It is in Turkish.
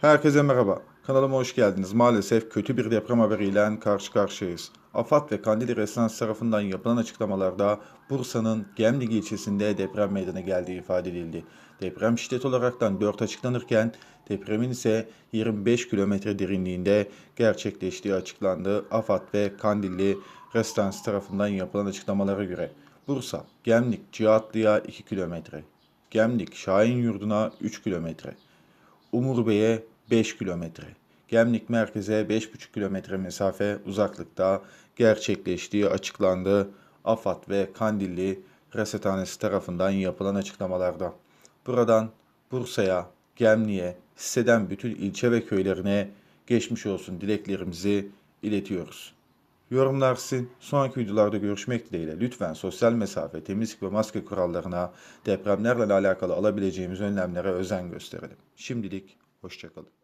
Herkese merhaba. Kanalıma hoş geldiniz. Maalesef kötü bir deprem haberiyle karşı karşıyayız. AFAD ve Kandili Residence tarafından yapılan açıklamalarda Bursa'nın Gemlik ilçesinde deprem meydana geldiği ifade edildi. Deprem şiddet olaraktan 4 açıklanırken depremin ise 25 kilometre derinliğinde gerçekleştiği açıklandı. AFAD ve Kandilli Residence tarafından yapılan açıklamalara göre Bursa, Gemlik, Cihatlı'ya 2 kilometre, Gemlik, Şahin Yurdu'na 3 kilometre, Umurbey'e 5 kilometre, Gemlik merkeze 5,5 kilometre mesafe uzaklıkta gerçekleştiği açıklandı. AFAD ve Kandilli Resethanesi tarafından yapılan açıklamalarda. Buradan Bursa'ya, Gemli'ye, hisseden bütün ilçe ve köylerine geçmiş olsun dileklerimizi iletiyoruz. Yorumlar sizin. Sonraki videolarda görüşmek dileğiyle lütfen sosyal mesafe, temizlik ve maske kurallarına, depremlerle alakalı alabileceğimiz önlemlere özen gösterelim. Şimdilik hoşçakalın.